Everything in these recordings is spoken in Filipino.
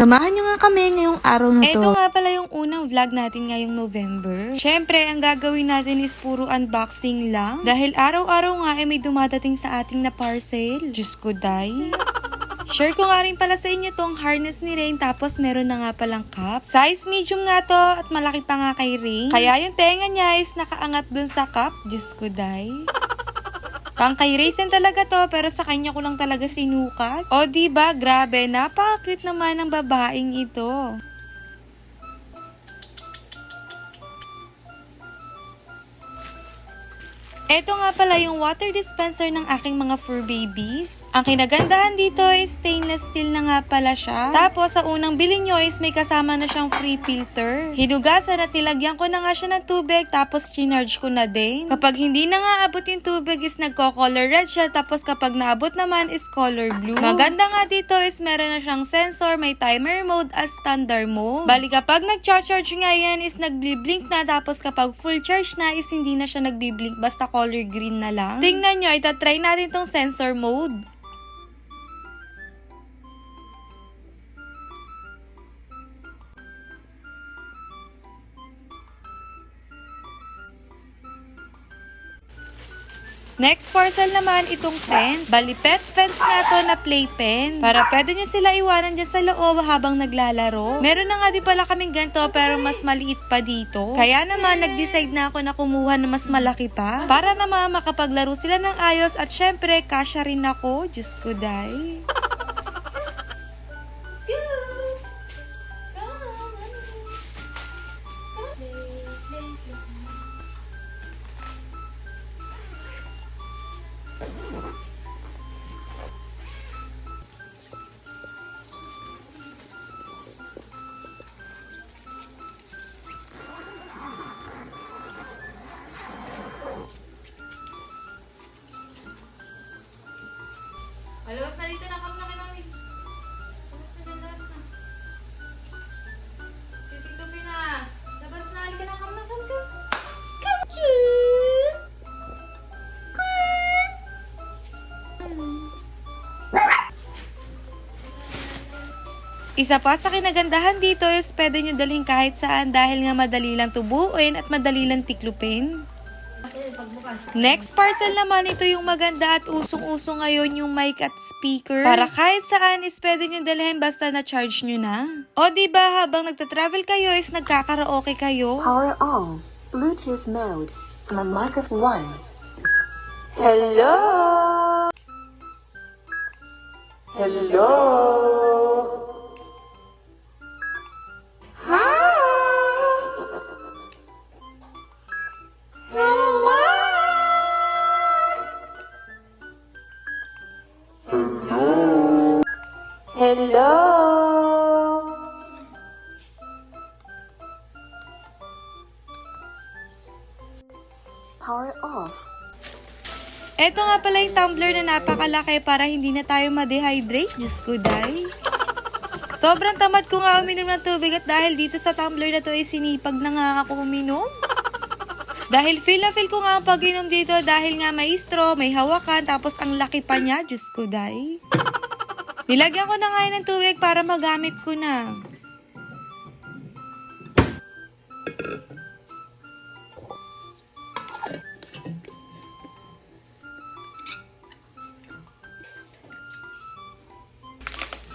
Samahan nyo nga kami ngayong araw na Ito to. nga pala yung unang vlog natin ngayong November. Siyempre, ang gagawin natin is puro unboxing lang. Dahil araw-araw nga ay may dumadating sa ating na parcel. Diyos ko, day. Share ko nga rin pala sa inyo tong harness ni Rain tapos meron na nga palang cup. Size medium nga to at malaki pa nga kay Rain. Kaya yung tenga niya is nakaangat dun sa cup. Diyos ko, day. Pang kay Raisin talaga to, pero sa kanya ko lang talaga sinukat. O ba grabe, napaka-cute naman ng babaeng ito. Ito nga pala yung water dispenser ng aking mga fur babies. Ang kinagandahan dito is stainless steel na nga pala siya. Tapos sa unang bili nyo is may kasama na siyang free filter. Hinugasan at nilagyan ko na nga siya ng tubig tapos chinarge ko na din. Kapag hindi na nga abot yung tubig is nagko-color red siya tapos kapag naabot naman is color blue. Maganda nga dito is meron na siyang sensor, may timer mode at standard mode. Bali kapag nag-charge nga yan is nagbi-blink na tapos kapag full charge na is hindi na siya nagbi-blink basta color green na lang. Tingnan nyo, itatry natin tong sensor mode. Next parcel naman itong pen. Bali pet fence nga to na playpen. Para pwede nyo sila iwanan dyan sa loob habang naglalaro. Meron na nga din pala kaming ganito pero mas maliit pa dito. Kaya naman nag-decide na ako na kumuha na mas malaki pa. Para naman makapaglaro sila ng ayos at syempre kasya rin ako. Diyos ko day. Isa pa sa kinagandahan dito is pwede nyo dalhin kahit saan dahil nga madali lang tubuin at madali lang tiklupin. Next parcel naman, ito yung maganda at usong-uso ngayon yung mic at speaker. Para kahit saan is pwede nyo dalhin basta na-charge nyo na. O di ba habang nagta-travel kayo is nagkakaraoke kayo? Power on. Bluetooth mode. My microphone 1. Hello! Hello. Hello! Power off. Ito nga pala yung tumbler na napakalaki para hindi na tayo ma-dehydrate. Diyos ko, day. Sobrang tamad ko nga uminom ng tubig at dahil dito sa tumbler na to ay sinipag na nga ako uminom. Dahil feel na feel ko nga ang pag-inom dito dahil nga may straw, may hawakan, tapos ang laki pa niya. Diyos ko, day. Nilagyan ko na nga ng tubig para magamit ko na.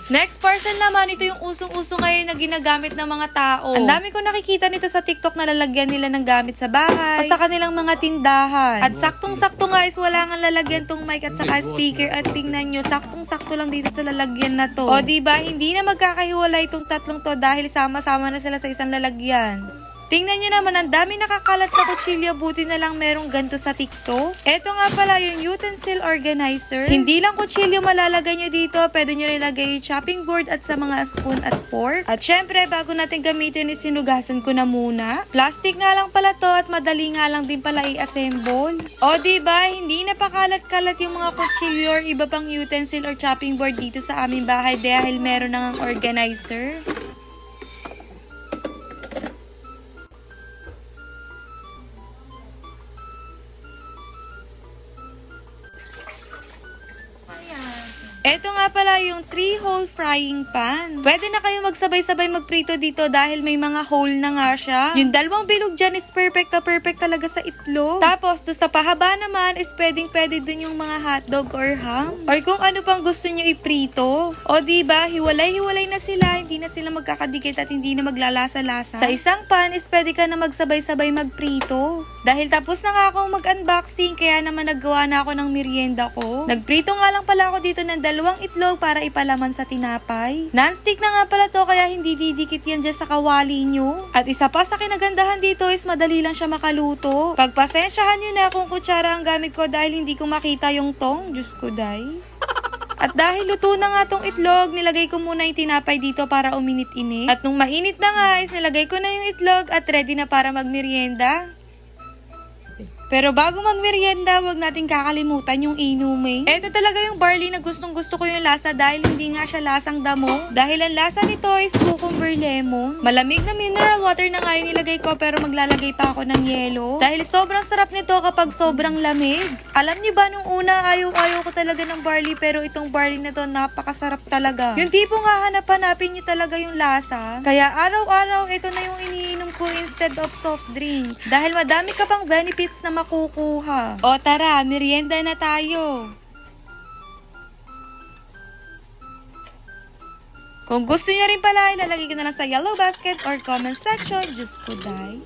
Next parcel naman, ito yung usong-uso ngayon na ginagamit ng mga tao. Ang dami ko nakikita nito sa TikTok na lalagyan nila ng gamit sa bahay o sa kanilang mga tindahan. At saktong-sakto nga is wala nga lalagyan tong mic at saka speaker at tingnan nyo, saktong-sakto lang dito sa lalagyan na to. O ba hindi na magkakahiwalay itong tatlong to dahil sama-sama na sila sa isang lalagyan. Tingnan nyo naman, ang dami nakakalat na kutsilyo, buti na lang merong ganto sa TikTok. Ito nga pala yung utensil organizer. Hindi lang kutsilyo malalagay nyo dito, pwede nyo rin lagay yung chopping board at sa mga spoon at fork. At syempre, bago natin gamitin is sinugasan ko na muna. Plastic nga lang pala to at madali nga lang din pala i-assemble. O ba hindi napakalat-kalat yung mga kutsilyo or iba pang utensil or chopping board dito sa aming bahay dahil meron na ngang organizer. Ito nga pala yung 3-hole frying pan. Pwede na kayo magsabay-sabay magprito dito dahil may mga hole na nga siya. Yung dalawang bilog dyan is perfect na perfect talaga sa itlog. Tapos, to sa pahaba naman is pwedeng pwede dun yung mga hotdog or ham. Or kung ano pang gusto nyo iprito. O diba, hiwalay-hiwalay na sila, hindi na sila magkakadikit at hindi na maglalasa-lasa. Sa isang pan is pwede ka na magsabay-sabay magprito. Dahil tapos na nga akong mag-unboxing, kaya naman naggawa na ako ng merienda ko. Nagprito nga lang pala ako dito ng dalawang itlog para ipalaman sa tinapay. Non-stick na nga pala to, kaya hindi didikit yan dyan sa kawali nyo. At isa pa sa kinagandahan dito is madali lang siya makaluto. Pagpasensyahan nyo na kung kutsara ang gamit ko dahil hindi ko makita yung tong. Diyos ko, day. At dahil luto na nga tong itlog, nilagay ko muna yung tinapay dito para uminit-init. At nung mainit na nga, is nilagay ko na yung itlog at ready na para magmerienda. Pero bago magmerienda, wag natin kakalimutan yung inumin. Ito talaga yung barley na gustong gusto ko yung lasa dahil hindi nga siya lasang damo. Dahil ang lasa nito is cucumber lemon. Malamig na mineral water na nga yung nilagay ko pero maglalagay pa ako ng yelo. Dahil sobrang sarap nito kapag sobrang lamig. Alam niyo ba nung una ayaw-ayaw ko talaga ng barley pero itong barley na to napakasarap talaga. Yung tipo nga hanap-hanapin niyo talaga yung lasa. Kaya araw-araw ito na yung iniinom ko instead of soft drinks. Dahil madami ka pang benefits na makukuha. O tara, merienda na tayo. Kung gusto niyo rin pala, ilalagay ko na lang sa yellow basket or comment section. Diyos ko, day.